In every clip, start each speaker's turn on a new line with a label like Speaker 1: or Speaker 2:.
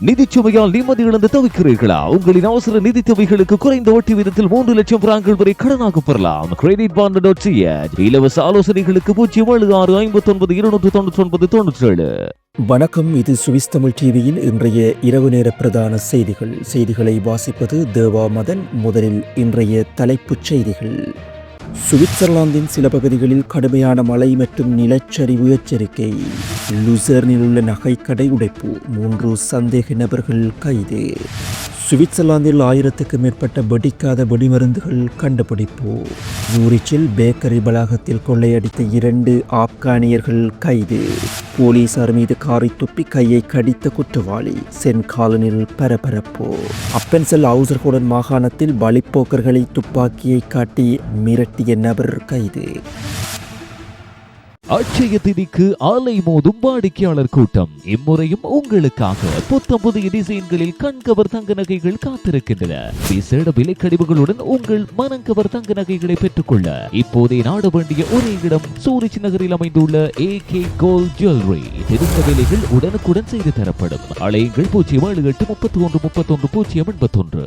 Speaker 1: நிதிச்சுமையால் நிம்மதி இழந்து தவிக்கிறீர்களா? உங்களின் அவசர நிதி தேவைகளுக்கு குறைந்த வட்டி விதத்தில் மூன்று லட்சம் பிராங்கள் வரை கடனாக பெறலாம். கிரெடிட் பாண்ட் டாட் இலவச ஆலோசனைகளுக்கு பூஜ்ஜியம் ஏழு ஆறு ஐம்பத்தி ஒன்பது இருநூற்று தொண்ணூற்றி ஒன்பது தொண்ணூற்றி ஏழு
Speaker 2: வணக்கம் இது சுவிஸ் தமிழ் டிவியின் இன்றைய இரவு நேர பிரதான செய்திகள். செய்திகளை வாசிப்பது தேவா மதன். முதலில் இன்றைய தலைப்புச் செய்திகள். சுவிட்சர்லாந்தின் சில பகுதிகளில் கடுமையான மழை மற்றும் நிலச்சரிவு எச்சரிக்கை லுசர்னில் உள்ள நகைக்கடை உடைப்பு மூன்று சந்தேக நபர்கள் கைது. சுவிட்சர்லாந்தில் ஆயிரத்துக்கு மேற்பட்ட வெடிக்காத வெடிமருந்துகள் கண்டுபிடிப்பு. யூரிச்சில் பேக்கரி வளாகத்தில் கொள்ளையடித்த இரண்டு ஆப்கானியர்கள் கைது. போலீசார் மீது காரை துப்பி கையை கடித்த குற்றவாளி. சென் காலனில் பரபரப்பு. அப்பென்சல் ஹவுசர்கோடன் மாகாணத்தில் வழிப்போக்கர்களை துப்பாக்கியை காட்டி மிரட்டிய நபர் கைது.
Speaker 1: அட்சய திதிக்கு ஆலை மோதும் வாடிக்கையாளர் கூட்டம். இம்முறையும் உங்களுக்காக புத்தம் புதிய டிசைன்களில் கண்கவர் தங்க நகைகள் காத்திருக்கின்றன. விசேட விலைக்கடிவுகளுடன் உங்கள் மனங்கவர் தங்க நகைகளை பெற்றுக்கொள்ள இப்போதே நாட வேண்டிய ஒரே இடம் சூரிச் நகரில் அமைந்துள்ள ஏ கே கோல்ட் ஜுவல்லரி தெரிந்த விலைகள் உடனுக்குடன் செய்து தரப்படும். அலையுங்கள் பூஜ்ஜியம் ஏழு எட்டு முப்பத்தி ஒன்று முப்பத்தொன்று பூஜ்ஜியம் எண்பத்தொன்று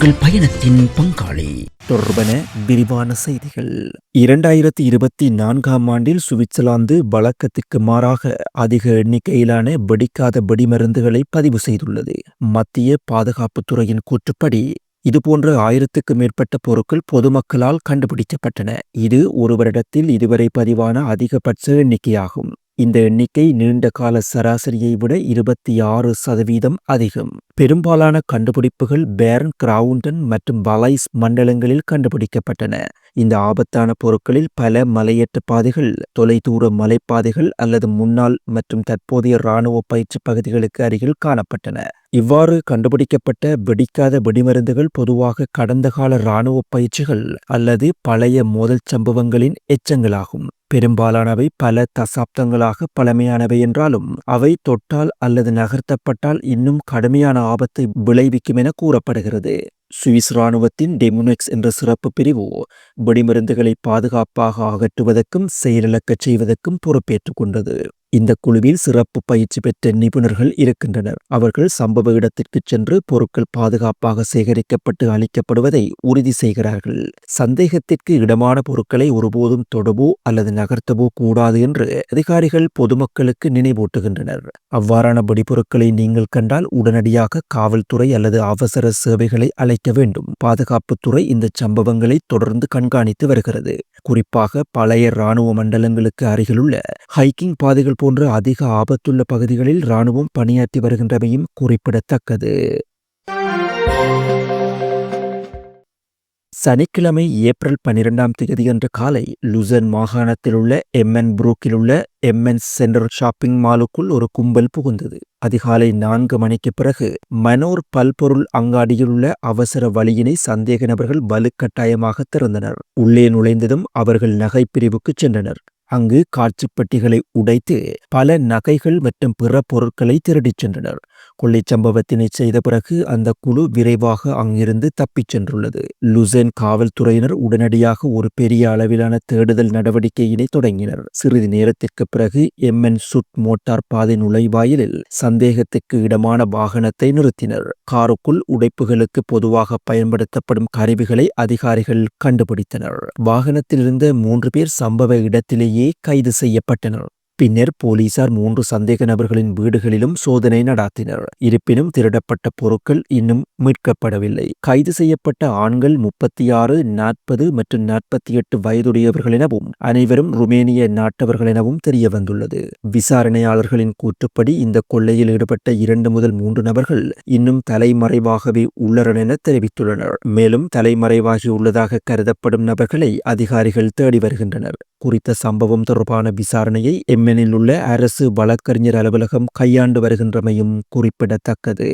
Speaker 3: பயணத்தின் பங்காளி.
Speaker 2: தொடர்பன விரிவான செய்திகள். இரண்டாயிரத்தி இருபத்தி நான்காம் ஆண்டில் சுவிட்சர்லாந்து வழக்கத்திற்கு மாறாக அதிக எண்ணிக்கையிலான வெடிக்காத வெடிமருந்துகளை பதிவு செய்துள்ளது. மத்திய பாதுகாப்புத்துறையின் கூற்றுப்படி இதுபோன்ற ஆயிரத்துக்கு மேற்பட்ட பொருட்கள் பொதுமக்களால் கண்டுபிடிக்கப்பட்டன. இது ஒரு வருடத்தில் இதுவரை பதிவான அதிகபட்ச எண்ணிக்கையாகும். இந்த எண்ணிக்கை நீண்ட கால சராசரியை விட இருபத்தி ஆறு சதவீதம் அதிகம். பெரும்பாலான கண்டுபிடிப்புகள் பேர்ன் கிரவுண்டன் மற்றும் வலைஸ் மண்டலங்களில் கண்டுபிடிக்கப்பட்டன. இந்த ஆபத்தான பொருட்களில் பல மலையேற்ற பாதைகள் தொலைதூர மலைப்பாதைகள் அல்லது முன்னாள் மற்றும் தற்போதைய இராணுவ பயிற்சி பகுதிகளுக்கு அருகில் காணப்பட்டன. இவ்வாறு கண்டுபிடிக்கப்பட்ட வெடிக்காத வெடிமருந்துகள் பொதுவாக கடந்த கால இராணுவ பயிற்சிகள் அல்லது பழைய மோதல் சம்பவங்களின் எச்சங்களாகும். பெரும்பாலானவை பல தசாப்தங்களாக பழமையானவை என்றாலும் அவை தொட்டால் அல்லது நகர்த்தப்பட்டால் இன்னும் கடுமையான ஆபத்தை விளைவிக்கும் என கூறப்படுகிறது. சுவிஸ் இராணுவத்தின் டெமுனெக்ஸ் என்ற சிறப்பு பிரிவு வெடிமருந்துகளை பாதுகாப்பாக அகற்றுவதற்கும் செயலிழக்கச் செய்வதற்கும் பொறுப்பேற்றுக் கொண்டது. இந்த குழுவில் சிறப்பு பயிற்சி பெற்ற நிபுணர்கள் இருக்கின்றனர். அவர்கள் சம்பவ இடத்திற்கு சென்று பொருட்கள் பாதுகாப்பாக சேகரிக்கப்பட்டு அளிக்கப்படுவதை உறுதி செய்கிறார்கள். சந்தேகத்திற்கு இடமான பொருட்களை ஒருபோதும் தொடவோ அல்லது நகர்த்தவோ கூடாது என்று அதிகாரிகள் பொதுமக்களுக்கு நினைவூட்டுகின்றனர். அவ்வாறான வெடிபொருட்களை நீங்கள் கண்டால் உடனடியாக காவல்துறை அல்லது அவசர சேவைகளை அழைக்க வேண்டும். பாதுகாப்புத்துறை இந்த சம்பவங்களை தொடர்ந்து கண்காணித்து வருகிறது. குறிப்பாக பழைய இராணுவ மண்டலங்களுக்கு அருகிலுள்ள ஹைக்கிங் பாதைகள் போன்ற அதிக ஆபத்துள்ள பகுதிகளில் இராணுவம் பணியாற்றி வருகின்றமையும் குறிப்பிடத்தக்கது. சனிக்கிழமை ஏப்ரல் பனிரெண்டாம் தேதியன்று காலை லுசன் மாகாணத்தில் உள்ள எம்என் புரூக்கில் உள்ள எம்என் சென்டர் ஷாப்பிங் மாலுக்குள் ஒரு கும்பல் புகுந்தது. அதிகாலை நான்கு மணிக்கு பிறகு மனோர் பல்பொருள் அங்காடியில் உள்ள அவசர வழியினை சந்தேக நபர்கள் வலுக்கட்டாயமாக திறந்தனர். உள்ளே நுழைந்ததும் அவர்கள் நகைப்பிரிவுக்கு சென்றனர். அங்கு காட்சிப்பட்டிகளை உடைத்து பல நகைகள் மற்றும் பிற பொருட்களை திருடிச் சென்றனர். கொள்ளைச் சம்பவத்தினை செய்த பிறகு அந்த குழு விரைவாக அங்கிருந்து தப்பிச் சென்றுள்ளது. லுசென் காவல்துறையினர் உடனடியாக ஒரு பெரிய அளவிலான தேடுதல் நடவடிக்கையினை தொடங்கினர். சிறிது நேரத்திற்கு பிறகு எம்என் சுட் மோட்டார் பாதை நுழைவாயிலில் சந்தேகத்துக்கு இடமான வாகனத்தை நிறுத்தினர். காருக்குள் உடைப்புகளுக்கு பொதுவாக பயன்படுத்தப்படும் கருவிகளை அதிகாரிகள் கண்டுபிடித்தனர். வாகனத்திலிருந்த மூன்று பேர் சம்பவ இடத்திலேயே கைது செய்யப்பட்டனர். பின்னர் போலீசார் மூன்று சந்தேக நபர்களின் வீடுகளிலும் சோதனை நடாத்தினர். இருப்பினும் திருடப்பட்ட பொருட்கள் இன்னும் மீட்கப்படவில்லை. கைது செய்யப்பட்ட ஆண்கள் முப்பத்தி ஆறு நாற்பது மற்றும் நாற்பத்தி எட்டு வயதுடையவர்கள் எனவும் அனைவரும் ருமேனிய நாட்டவர்கள் எனவும் தெரிய வந்துள்ளது விசாரணையாளர்களின் கூற்றுப்படி இந்த கொள்ளையில் ஈடுபட்ட இரண்டு முதல் மூன்று நபர்கள் இன்னும் தலைமறைவாகவே உள்ளனர் என தெரிவித்துள்ளனர். மேலும் தலைமறைவாகி உள்ளதாக கருதப்படும் நபர்களை அதிகாரிகள் தேடி வருகின்றனர். குறித்த சம்பவம் தொடர்பான விசாரணையை எம்மெனில் உள்ள அரசு வழக்கறிஞர் அலுவலகம் கையாண்டு வருகின்றமையும் குறிப்பிடத்தக்கது.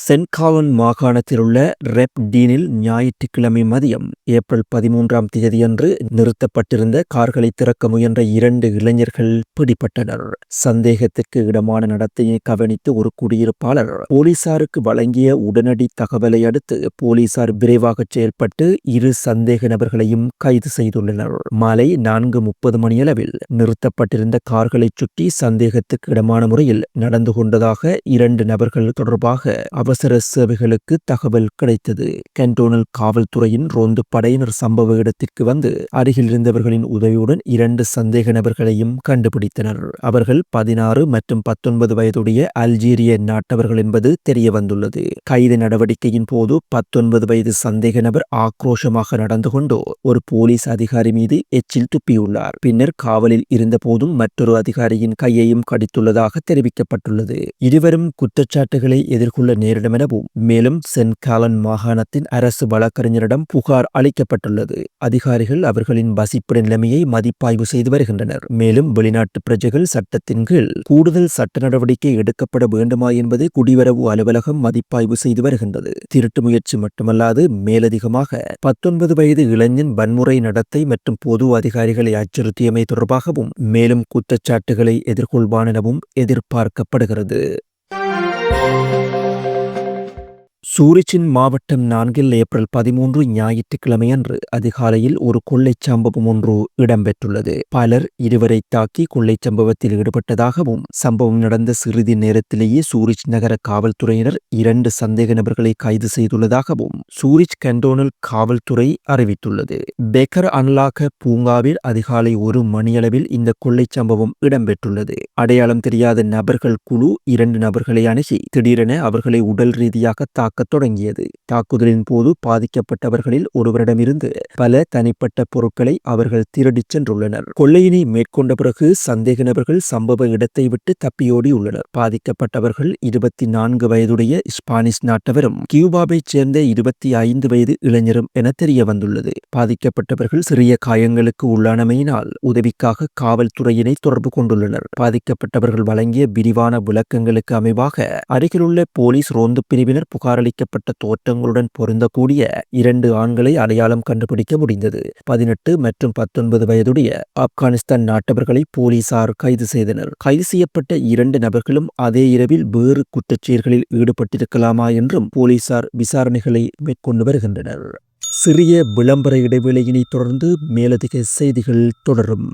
Speaker 2: சென்ட் காலன் மாகாணத்தில் உள்ள ரெப்டீனில் ஞாயிற்றுக்கிழமை மதியம் ஏப்ரல் பதிமூன்றாம் தேதியன்று நிறுத்தப்பட்டிருந்த கார்களை திறக்க முயன்ற இரண்டு இளைஞர்கள் பிடிபட்டனர். சந்தேகத்திற்கு இடமான நடத்தையை கவனித்து ஒரு குடியிருப்பாளர் போலீசாருக்கு வழங்கிய உடனடி தகவலை அடுத்து போலீசார் விரைவாக செயல்பட்டு இரு சந்தேக நபர்களையும் கைது செய்துள்ளனர். மாலை நான்கு முப்பது மணியளவில் நிறுத்தப்பட்டிருந்த கார்களைச் சுற்றி சந்தேகத்துக்கு இடமான முறையில் நடந்து கொண்டதாக இரண்டு நபர்கள் தொடர்பாக அவசர சேவைகளுக்கு தகவல் கிடைத்தது. கேண்டோனல் காவல்துறையின் ரோந்து படையினர் சம்பவ இடத்திற்கு வந்து அருகில் இருந்தவர்களின் உதவியுடன் இரண்டு சந்தேக நபர்களையும் கண்டுபிடித்தனர். அவர்கள் பதினாறு மற்றும் பத்தொன்பது வயதுடைய அல்ஜீரிய நாட்டவர்கள் என்பது தெரிய வந்துள்ளது கைது நடவடிக்கையின் போது பத்தொன்பது வயது சந்தேக நபர் ஆக்ரோஷமாக நடந்து கொண்டு ஒரு போலீஸ் அதிகாரி மீது எச்சில் துப்பியுள்ளார். பின்னர் காவலில் இருந்தபோதும் மற்றொரு அதிகாரியின் கையையும் கடித்துள்ளதாக தெரிவிக்கப்பட்டுள்ளது. இருவரும் குற்றச்சாட்டுகளை எதிர்கொள்ள நேரிடும் எனவும் மேலும் சென்காலன் மாகாணத்தின் அரசு வழக்கறிஞரிடம் புகார் அளிக்கப்பட்டுள்ளது. அதிகாரிகள் அவர்களின் வசிப்பிட நிலைமையை மதிப்பாய்வு செய்து வருகின்றனர். மேலும் வெளிநாட்டு பிரஜைகள் சட்டத்தின் கீழ் கூடுதல் சட்ட நடவடிக்கை எடுக்கப்பட வேண்டுமா என்பது குடிவரவு அலுவலகம் மதிப்பாய்வு செய்து வருகின்றது. திருட்டு முயற்சி மட்டுமல்லாது மேலதிகமாக பத்தொன்பது வயது இளைஞன் வன்முறை நடத்தை மற்றும் பொது அதிகாரிகளை அச்சுறுத்தியமை தொடர்பாகவும் மேலும் குற்றச்சாட்டுகளை எதிர்கொள்வான் எனவும் எதிர்பார்க்கப்படுகிறது. சூரிச்சின் மாவட்டம் நான்கில் ஏப்ரல் பதிமூன்று ஞாயிற்றுக்கிழமையன்று அதிகாலையில் ஒரு கொள்ளைச் சம்பவம் ஒன்று இடம்பெற்றுள்ளது. பலர் இருவரை தாக்கி கொள்ளைச் சம்பவத்தில் ஈடுபட்டதாகவும் சம்பவம் நடந்த சிறிது நேரத்திலேயே சூரிச் நகர காவல்துறையினர் இரண்டு சந்தேக நபர்களை கைது செய்துள்ளதாகவும் சூரிச் கண்டோனல் காவல்துறை அறிவித்துள்ளது. பெக்கர் அன்லாக பூங்காவில் அதிகாலை ஒரு மணியளவில் இந்த கொள்ளைச் சம்பவம் இடம்பெற்றுள்ளது. அடையாளம் தெரியாத நபர்கள் குழு இரண்டு நபர்களை அணுகி திடீரென அவர்களை உடல் ரீதியாக தாக்கத் தொடங்கியது. தாக்குதலின் போது பாதிக்கப்பட்டவர்களில் ஒருவரிடமிருந்து பல தனிப்பட்ட பொருட்களை அவர்கள் திருடிச் சென்றுள்ளனர். கொள்ளையினை மேற்கொண்ட பிறகு சந்தேக நபர்கள் சம்பவ இடத்தை விட்டு தப்பியோடியுள்ளனர் பாதிக்கப்பட்டவர்கள் இருபத்தி நான்கு வயதுடைய ஸ்பானிஷ் நாட்டவரும் கியூபாவைச் சேர்ந்த இருபத்தி ஐந்து வயது இளைஞரும் என தெரிய வந்துள்ளது பாதிக்கப்பட்டவர்கள் சிறிய காயங்களுக்கு உள்ளானமையினால் உதவிக்காக காவல்துறையினை தொடர்பு கொண்டுள்ளனர். பாதிக்கப்பட்டவர்கள் வழங்கிய விரிவான விளக்கங்களுக்கு அமைவாக அருகிலுள்ள போலீஸ் ரோந்து பிரிவினர் புகாரளிக்கப்பட்ட தோற்றங்களுடன் பொருந்தக்கூடிய இரண்டு ஆண்களை அடையாளம் கண்டுபிடிக்க முடிந்தது. பதினெட்டு மற்றும் பத்தொன்பது வயதுடைய ஆப்கானிஸ்தான் நாட்டவர்களை போலீசார் கைது செய்தனர். கைது செய்யப்பட்ட இரண்டு நபர்களும் அதே இரவில் வேறு குற்றச்செயல்களில் ஈடுபட்டிருக்கலாமா என்றும் போலீசார் விசாரணைகளை மேற்கொண்டு வருகின்றனர். சிறிய விளம்பர இடைவேளையினை தொடர்ந்து மேலதிக செய்திகள் தொடரும்.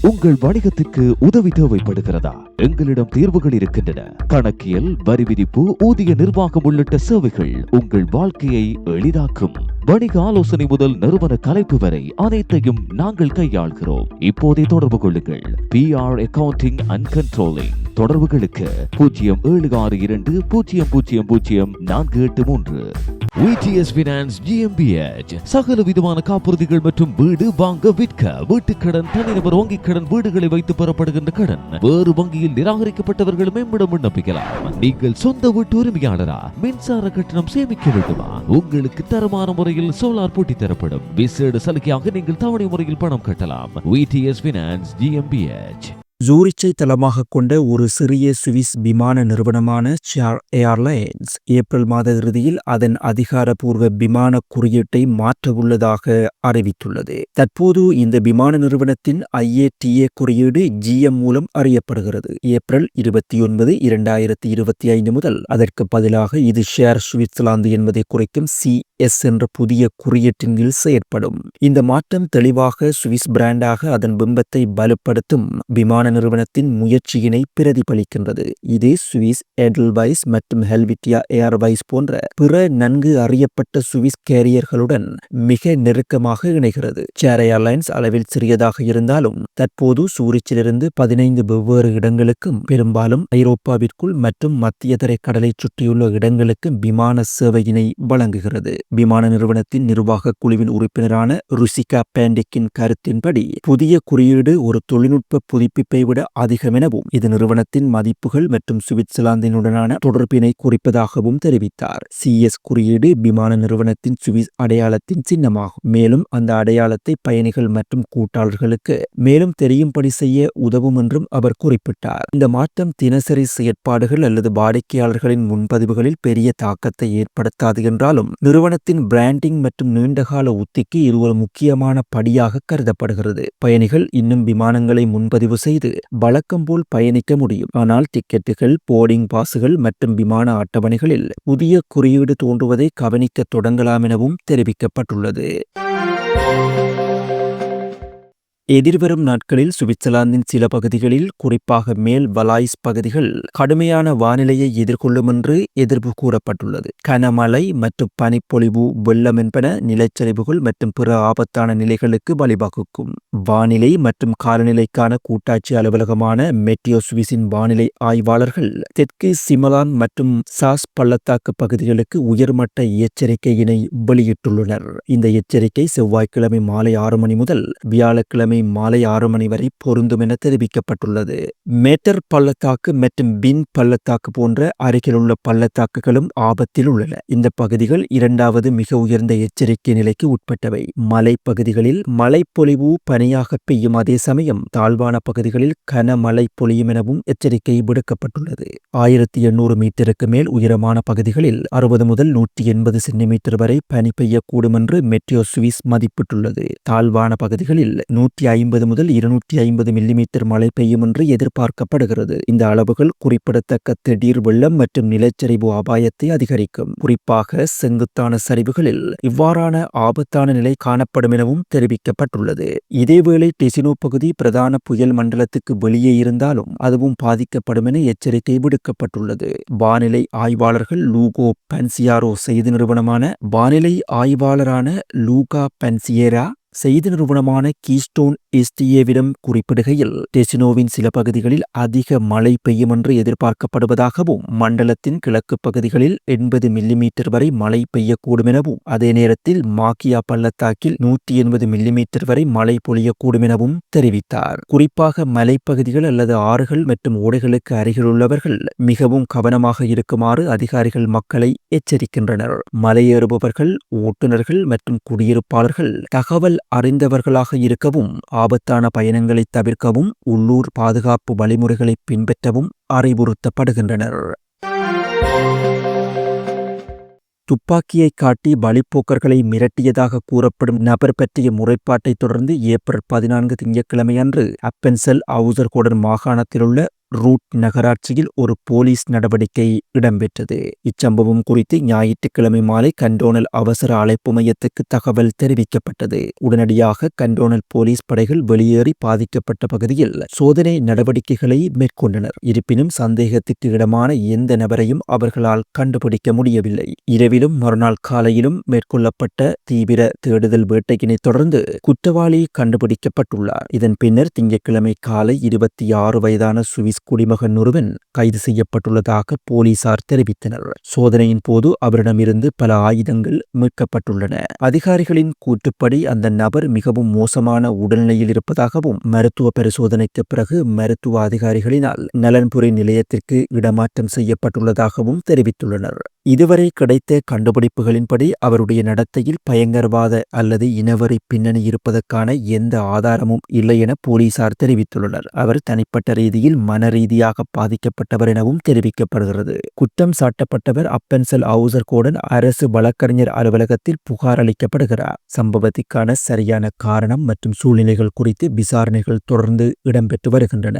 Speaker 1: உங்கள் வணிகத்திற்கு உதவி தேவைப்படுகிறதா? எங்களிடம் தீர்வுகள் இருக்கின்றன. கணக்கியல் வரி விதிப்பு ஊதிய நிர்வாகம் உள்ளிட்ட சேவைகள் உங்கள் வாழ்க்கையை எளிதாக்கும். வணிக ஆலோசனை முதல் நிறுவன கலைப்பு வரை அனைத்தையும் நாங்கள் கையாள்கிறோம். இப்போதே தொடர்பு கொள்ளுங்கள். P R accounting and controlling தொடர்புகளுக்கு பூஜ்ஜியம் ஏழு ஆறு இரண்டு பூஜ்ஜியம் பூஜ்ஜியம் பூஜ்ஜியம் நான்கு எட்டு மூன்று. விடிஎஸ் பினான்ஸ் ஜிஎம்பிஎச் சகல விதமான காப்புறுதிகள் மற்றும் வீடு வாங்க விற்க வீட்டுக்கடன் தனிநபர் வங்கி கடன் வீடுகளை வைத்து பெறப்படுகின்ற கடன் வேறு வங்கியில் நிராகரிக்கப்பட்டவர்கள் மேம்பட விண்ணப்பிக்கலாம். நீங்கள் சொந்த வீட்டு உரிமையாளரா? மின்சார கட்டணம் சேமிக்க வேண்டுமா? உங்களுக்கு தரமான முறையில் சோலார் போட்டி தரப்படும். விசேட சலுகையாக நீங்கள் தவணை முறையில் பணம் கட்டலாம். விடிஎஸ் பினான்ஸ் ஜிஎம்பிஎச்
Speaker 2: ஜூரிச்சை தளமாக கொண்ட ஒரு சிறிய சுவிஸ் விமான நிறுவனமான ஷார் ஏர்லைன்ஸ் ஏப்ரல் மாத இறுதியில் அதன் அதிகாரப்பூர்வ விமான குறியீட்டை மாற்றவுள்ளதாக அறிவித்துள்ளது. தற்போது இந்த விமான நிறுவனத்தின் ஐஏடிஏ குறியீடு ஜிஎம் மூலம் அறியப்படுகிறது. ஏப்ரல் இருபத்தி ஒன்பது இரண்டாயிரத்தி இருபத்தி ஐந்து முதல் அதற்கு பதிலாக இது ஷேர் சுவிட்சர்லாந்து என்பதை குறிக்கும் சி எஸ் என்ற புதிய குறியீட்டின் கீழ் செயற்படும். இந்த மாற்றம் தெளிவாக சுவிஸ் பிராண்டாக அதன் பிம்பத்தை பலப்படுத்தும் விமான நிறுவனத்தின் முயற்சியினை பிரதிபலிக்கின்றது. இது சுவிஸ் எடல்வைஸ் மற்றும் ஹெல்விட்டியா ஏர்வைஸ் போன்ற பிற நன்கு அறியப்பட்ட சுவிஸ் கேரியர்களுடன் மிக நெருக்கமாக இணைகிறது. சேர் ஏர்லைன்ஸ் அளவில் சிறியதாக இருந்தாலும் தற்போது சூரிச்சிலிருந்து பதினைந்து வெவ்வேறு இடங்களுக்கும் பெரும்பாலும் ஐரோப்பாவிற்குள் மற்றும் மத்திய கடலை சுற்றியுள்ள இடங்களுக்கு விமான சேவையினை வழங்குகிறது. விமான நிறுவனத்தின் நிர்வாக குழுவின் உறுப்பினரான ருசிகா பேண்டிக்கின் கருத்தின்படி புதிய குறியீடு ஒரு தொழில்நுட்ப புதுப்பிப்பை விட அதிகம் எனவும் இது நிறுவனத்தின் மதிப்புகள் மற்றும் சுவிட்சர்லாந்தினுடனான தொடர்பினை குறிப்பதாகவும் தெரிவித்தார். சிஎஸ் குறியீடு விமான நிறுவனத்தின் சுவிஸ் அடையாளத்தின் சின்னமாகும். மேலும் அந்த அடையாளத்தை பயணிகள் மற்றும் கூட்டாளர்களுக்கு மேலும் தெரியும்படி செய்ய உதவும் என்றும் அவர் குறிப்பிட்டார். இந்த மாற்றம் தினசரி செயற்பாடுகள் அல்லது வாடிக்கையாளர்களின் முன்பதிவுகளில் பெரிய தாக்கத்தை ஏற்படுத்தாது என்றாலும் நிறுவனத்தின் பிராண்டிங் மற்றும் நீண்டகால உத்திக்கு இது ஒரு முக்கியமான படியாக கருதப்படுகிறது. பயணிகள் இன்னும் விமானங்களை முன்பதிவு செய்து வழக்கம் போல் பயணிக்க முடியும். ஆனால் டிக்கெட்டுகள் போர்டிங் பாஸுகள் மற்றும் விமான அட்டவணைகளில் புதிய குறியீடு தோன்றுவதை கவனிக்க தொடங்கலாம் எனவும் தெரிவிக்கப்பட்டுள்ளது. எதிர்வரும் நாட்களில் சுவிட்சர்லாந்தின் சில பகுதிகளில் குறிப்பாக மேல் வலாய்ஸ் பகுதிகள் கடுமையான வானிலையை எதிர்கொள்ளும் என்று எதிர்ப்பு கூறப்பட்டுள்ளது. கனமழை மற்றும் பனிப்பொழிவு வெள்ளம் என்பன நிலச்சரிவுகள் மற்றும் பிற ஆபத்தான நிலைகளுக்கு வழிவகுக்கும். வானிலை மற்றும் காலநிலைக்கான கூட்டாட்சி அலுவலகமான மெட்டியோ சுவிஸின் வானிலை ஆய்வாளர்கள் தெற்கு சிமலான் மற்றும் சாஸ் பள்ளத்தாக்கு பகுதிகளுக்கு உயர்மட்ட எச்சரிக்கையினை வெளியிட்டுள்ளனர். இந்த எச்சரிக்கை செவ்வாய்க்கிழமை மாலை ஆறு மணி முதல் வியாழக்கிழமை மாலை ஆறு மணி வரை பொருந்தும் என தெரிவிக்கப்பட்டுள்ளது. மேட்டர் பள்ளத்தாக்கு மற்றும் பின் பள்ளத்தாக்கு போன்ற அருகிலுள்ள பள்ளத்தாக்குகளும் ஆபத்தில் உள்ளன. இந்த பகுதிகள் இரண்டாவது மிக உயர்ந்த எச்சரிக்கை நிலைக்கு உட்பட்டவை. மலைப்பகுதிகளில் மழைப்பொழிவு பனியாக பெய்யும் அதே சமயம் தாழ்வான பகுதிகளில் கனமழை பொழியும் எனவும் எச்சரிக்கை விடுக்கப்பட்டுள்ளது. ஆயிரத்தி எண்ணூறு மீட்டருக்கு மேல் உயரமான பகுதிகளில் அறுபது முதல் நூற்றி எண்பது சென்டிமீட்டர் வரை பனி பெய்யக்கூடும் என்று மெட்ரியோ சுவிஸ் மதிப்பிட்டுள்ளது. தாழ்வான பகுதிகளில் நூற்றி ஐம்பது முதல் இருநூற்றி ஐம்பது மில்லிமீட்டர் மழை பெய்யும் என்று எதிர்பார்க்கப்படுகிறது. இந்த அளவுகள் குறிப்பிடத்தக்க திடீர் வெள்ளம் மற்றும் நிலச்சரிவு அபாயத்தை அதிகரிக்கும். குறிப்பாக செங்குத்தான சரிவுகளில் இவ்வாறான ஆபத்தான நிலை காணப்படும் எனவும் தெரிவிக்கப்பட்டுள்ளது. இதேவேளை டெசினோ பகுதி பிரதான புயல் மண்டலத்துக்கு வெளியே இருந்தாலும் அதுவும் பாதிக்கப்படும் என எச்சரிக்கை விடுக்கப்பட்டுள்ளது. வானிலை ஆய்வாளர்கள் லூகோ பன்சியாரோ செய்தி நிறுவனமான வானிலை ஆய்வாளரான லூகா பன்சியேரா செய்தி நிறுவனமான கீஸ்டோன் எஸ்டிஏவிடம் குறிப்பிடுகையில் டெசினோவின் சில பகுதிகளில் அதிக மழை பெய்யும் என்று எதிர்பார்க்கப்படுவதாகவும் மண்டலத்தின் கிழக்கு பகுதிகளில் எண்பது மில்லிமீட்டர் வரை மழை பெய்யக்கூடும் எனவும் அதே நேரத்தில் மாக்கியா பள்ளத்தாக்கில் நூற்றி எண்பது மில்லிமீட்டர் வரை மழை பொழியக்கூடும் எனவும் தெரிவித்தார். குறிப்பாக மலைப்பகுதிகள் அல்லது ஆறுகள் மற்றும் ஓடைகளுக்கு அருகிலுள்ளவர்கள் மிகவும் கவனமாக இருக்குமாறு அதிகாரிகள் மக்களை எச்சரிக்கின்றனர். மலையேறுபவர்கள் ஓட்டுநர்கள் மற்றும் குடியிருப்பாளர்கள் தகவல் அறிந்தவர்களாக இருக்கவும் ஆபத்தான பயணங்களை தவிர்க்கவும் உள்ளூர் பாதுகாப்பு வழிமுறைகளை பின்பற்றவும் அறிவுறுத்தப்படுகின்றனர். துப்பாக்கியை காட்டி வழிப்போக்கர்களை மிரட்டியதாக கூறப்படும் நபர் பற்றிய முறைப்பாட்டை தொடர்ந்து ஏப்ரல் பதினான்கு திங்கட்கிழமையன்று அப்பென்செல் அவுசர்கோடன் மாகாணத்திலுள்ள ரூட் நகராட்சியில் ஒரு போலீஸ் நடவடிக்கை இடம்பெற்றது. இச்சம்பவம் குறித்து ஞாயிற்றுக்கிழமை மாலை கண்டோனல் அவசர அழைப்பு மையத்துக்கு தகவல் தெரிவிக்கப்பட்டது. உடனடியாக கண்டோனல் போலீஸ் படைகள் வெளியேறி பாதிக்கப்பட்ட பகுதியில் சோதனை நடவடிக்கைகளை மேற்கொண்டனர். இருப்பினும் சந்தேகத்திற்கு இடமான எந்த நபரையும் அவர்களால் கண்டுபிடிக்க முடியவில்லை. இரவிலும் மறுநாள் காலையிலும் மேற்கொள்ளப்பட்ட தீவிர தேடுதல் வேட்டையினை தொடர்ந்து குற்றவாளி கண்டுபிடிக்கப்பட்டுள்ளார். இதன் பின்னர் திங்கட்கிழமை காலை இருபத்தி ஆறு வயதான சுவிஸ் குடிமகன் ஒருவன் கைது செய்யப்பட்டுள்ளதாக போலீசார் தெரிவித்தனர். சோதனையின் போது அவரிடமிருந்து பல ஆயுதங்கள் மீட்கப்பட்டுள்ளன. அதிகாரிகளின் கூற்றுப்படி அந்த நபர் மிகவும் மோசமான உடல்நிலையில் இருப்பதாகவும் மருத்துவ பரிசோதனைக்கு பிறகு மருத்துவ அதிகாரிகளினால் நலன்புரி நிலையத்திற்கு இடமாற்றம் செய்யப்பட்டுள்ளதாகவும் தெரிவித்துள்ளனர். இதுவரை கிடைத்த கண்டுபிடிப்புகளின்படி அவருடைய நடத்தையில் பயங்கரவாத அல்லது இனவரி பின்னணி இருப்பதற்கான எந்த ஆதாரமும் இல்லை என போலீசார் தெரிவித்துள்ளனர். அவர் தனிப்பட்ட ரீதியில் மன ரீதியாக பாதிக்கப்பட்டவர் எனவும் தெரிவிக்கப்படுகிறது. குற்றம் சாட்டப்பட்டவர் அப்பென்சல் ஹவுசர் கோடன் அரசு வழக்கறிஞர் அலுவலகத்தில் புகார் அளிக்கப்படுகிறார். சம்பவத்திற்கான சரியான காரணம் மற்றும் சூழ்நிலைகள் குறித்து விசாரணைகள் தொடர்ந்து இடம்பெற்று வருகின்றன.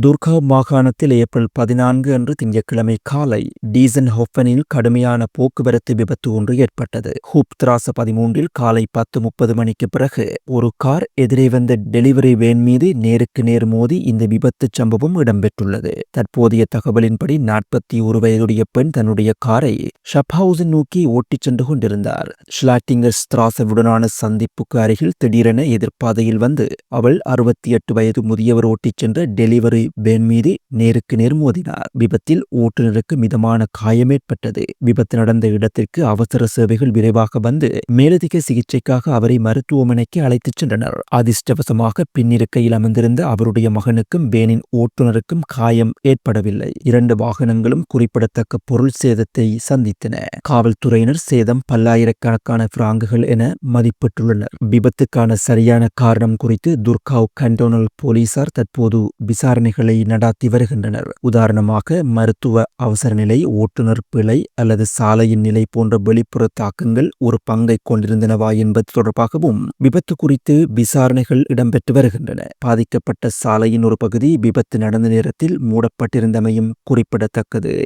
Speaker 2: துர்கா மாகாணத்தில் ஏப்ரல் பதினான்கு அன்று திங்கட்கிழமை காலை டீசன் ஹொஃபனில் கடுமையான போக்குவரத்து விபத்து ஒன்று ஏற்பட்டது. ஹூப் திராச பதிமூன்றில் காலை பத்து முப்பது மணிக்கு பிறகு ஒரு கார் எதிரே வந்த டெலிவரி வேன் மீது நேருக்கு நேர் மோதி இந்த விபத்து சம்பவம் இடம்பெற்றுள்ளது. தற்போதைய தகவலின்படி நாற்பத்தி ஒரு வயதுடைய பெண் தன்னுடைய காரை ஷப்ஹவுசன் நோக்கி ஓட்டிச் சென்று கொண்டிருந்தார். ஷ்லாட்டிங்கர் ஸ்திராசவுடனான சந்திப்புக்கு அருகில் திடீரென எதிர்ப்பாதையில் வந்து அவள் அறுபத்தி எட்டு வயது முதியவர் ஓட்டிச் சென்ற டெலிவரி வேன் மீது நேருக்கு நேர் மோதினார். விபத்தில் ஓட்டுநருக்கு மிதமான காயம் ஏற்பட்டது. விபத்து நடந்த இடத்திற்கு அவசர சேவைகள் விரைவாக வந்து மேலதிக சிகிச்சைக்காக அவரை மருத்துவமனைக்கு அழைத்துச் சென்றனர். அதிர்ஷ்டவசமாக பின்னிருக்கையில் அமர்ந்திருந்த அவருடைய மகனுக்கும் வேனின் ஓட்டுநருக்கும் காயம் ஏற்படவில்லை. இரண்டு வாகனங்களும் குறிப்பிடத்தக்க பொருள் சேதத்தை சந்தித்தன. காவல்துறையினர் சேதம் பல்லாயிரக்கணக்கான பிராங்குகள் என மதிப்பிட்டுள்ளனர். விபத்துக்கான சரியான காரணம் குறித்து துர்காவ் கண்டோனல் போலீசார் தற்போது விசாரணை விசாரணைகளை நடாத்தி வருகின்றனர். உதாரணமாக மருத்துவ அவசர நிலை ஓட்டுநர் பிழை அல்லது சாலையின் நிலை போன்ற வெளிப்புற தாக்கங்கள் ஒரு பங்கை கொண்டிருந்தனவா என்பது தொடர்பாகவும் விபத்து குறித்து விசாரணைகள் இடம்பெற்று வருகின்றன. பாதிக்கப்பட்ட சாலையின் ஒரு பகுதி விபத்து நடந்த நேரத்தில் மூடப்பட்டிருந்தமையும் குறிப்பிடத்தக்கது.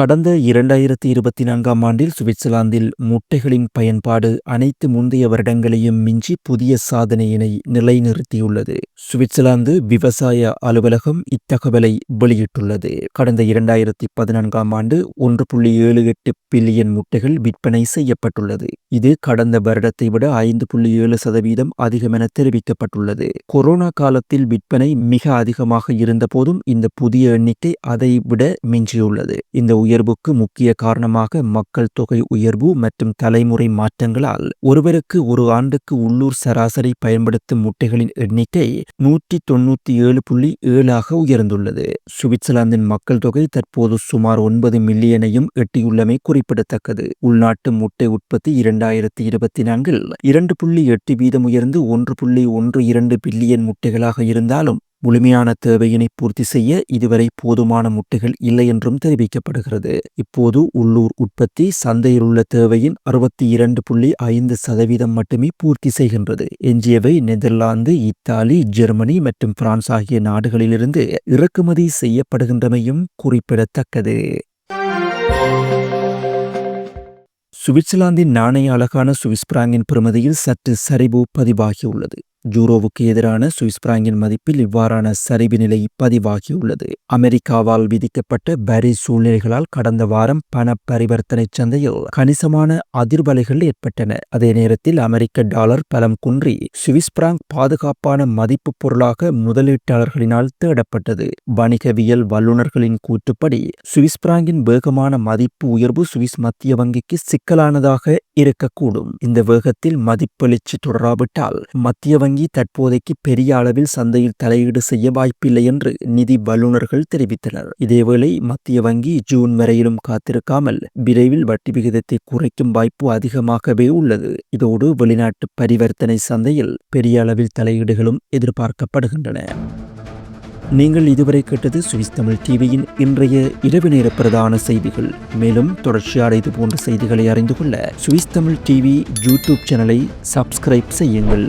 Speaker 2: கடந்த இரண்டாயிரத்தி இருபத்தி நான்காம் ஆண்டில் சுவிட்சர்லாந்தில் முட்டைகளின் பயன்பாடு அனைத்து முந்தைய வருடங்களையும் மிஞ்சி புதிய சாதனையினை நிலைநிறுத்தியுள்ளது. சுவிட்சர்லாந்து விவசாய அலுவலகம் இத்தகவலை வெளியிட்டுள்ளது. கடந்த இரண்டாயிரத்தி பதினான்காம் ஆண்டு ஒன்று புள்ளி ஏழு எட்டு பில்லியன் முட்டைகள் விற்பனை செய்யப்பட்டுள்ளது. இது கடந்த வருடத்தை விட ஐந்து புள்ளி ஏழு சதவீதம் அதிகம் என தெரிவிக்கப்பட்டுள்ளது. கொரோனா காலத்தில் விற்பனை மிக அதிகமாக இருந்தபோதும் இந்த புதிய எண்ணிக்கை அதை விட மிஞ்சியுள்ளது. இந்த உயர்வுக்கு முக்கிய காரணமாக மக்கள் தொகை உயர்வு மற்றும் தலைமுறை மாற்றங்களால் ஒருவருக்கு ஒரு ஆண்டுக்கு உள்ளூர் சராசரி பயன்படுத்தும் முட்டைகளின் எண்ணிக்கை நூற்றி தொண்ணூத்தி ஏழு புள்ளி ஏழாக உயர்ந்துள்ளது. சுவிட்சர்லாந்தின் மக்கள் தொகை தற்போது சுமார் ஒன்பது மில்லியனையும் எட்டியுள்ளமை குறிப்பிடத்தக்கது. உள்நாட்டு முட்டை உற்பத்தி இரண்டாயிரத்தி இருபத்தி நான்கில் இரண்டு புள்ளி எட்டு வீதம் உயர்ந்து ஒன்று புள்ளி ஒன்று இரண்டு பில்லியன் முட்டைகளாக இருந்தாலும் முழுமையான தேவையினை பூர்த்தி செய்ய இதுவரை போதுமான முட்டைகள் இல்லை என்றும் தெரிவிக்கப்படுகிறது. இப்போது உள்ளூர் உற்பத்தி சந்தையில் உள்ள தேவையின் அறுபத்தி இரண்டு புள்ளி ஐந்து சதவீதம் மட்டுமே பூர்த்தி செய்கின்றது. எஞ்சியவை நெதர்லாந்து இத்தாலி ஜெர்மனி மற்றும் பிரான்ஸ் ஆகிய நாடுகளிலிருந்து இறக்குமதி செய்யப்படுகின்றமையும் குறிப்பிடத்தக்கது. சுவிட்சர்லாந்தின் நாணய அழகான சுவிஸ் பிராங்கின் பெறுமதியில் சற்று சரிவு பதிவாகியுள்ளது. ஜூரோவுக்கு எதிரான சுவிஸ் பிராங்கின் மதிப்பில் இவ்வாறான சரிவு நிலை பதிவாகியுள்ளது. அமெரிக்காவால் விதிக்கப்பட்ட வரி சூழ்நிலைகளால் கடந்த வாரம் பண பரிவர்த்தனை சந்தையில் கணிசமான அதிர்வலைகள் ஏற்பட்டன. அதே நேரத்தில் அமெரிக்க டாலர் பலம் குன்றி சுவிஸ் பிராங்க் பாதுகாப்பான மதிப்பு பொருளாக முதலீட்டாளர்களினால் தேடப்பட்டது. வணிகவியல் வல்லுநர்களின் கூற்றுப்படி சுவிஸ் பிராங்கின் வேகமான மதிப்பு உயர்வு சுவிஸ் மத்திய வங்கிக்கு சிக்கலானதாக இருக்கக்கூடும். இந்த வேகத்தில் மதிப்பெழுச்சி தொடராவிட்டால் மத்திய வங்கி தற்போதைக்கு பெரிய அளவில் சந்தையில் தலையீடு செய்ய வாய்ப்பில்லை என்று நிதி வல்லுநர்கள் தெரிவித்தனர். இதேவேளை மத்திய வங்கி ஜூன் வரையிலும் காத்திருக்காமல் விரைவில் வட்டி விகிதத்தை குறைக்கும் வாய்ப்பு அதிகமாகவே உள்ளது. இதோடு வெளிநாட்டு பரிவர்த்தனை சந்தையில் பெரிய அளவில் தலையீடுகளும் எதிர்பார்க்கப்படுகின்றன. நீங்கள் இதுவரை கேட்டது சுவிஸ் தமிழ் டிவியின் இன்றைய இரவு நேர பிரதான செய்திகள். மேலும் தொடர்ச்சியாக இது போன்ற செய்திகளை அறிந்து கொள்ள சுவிஸ் தமிழ் டிவி யூடியூப் சேனலை சப்ஸ்கிரைப் செய்யுங்கள்.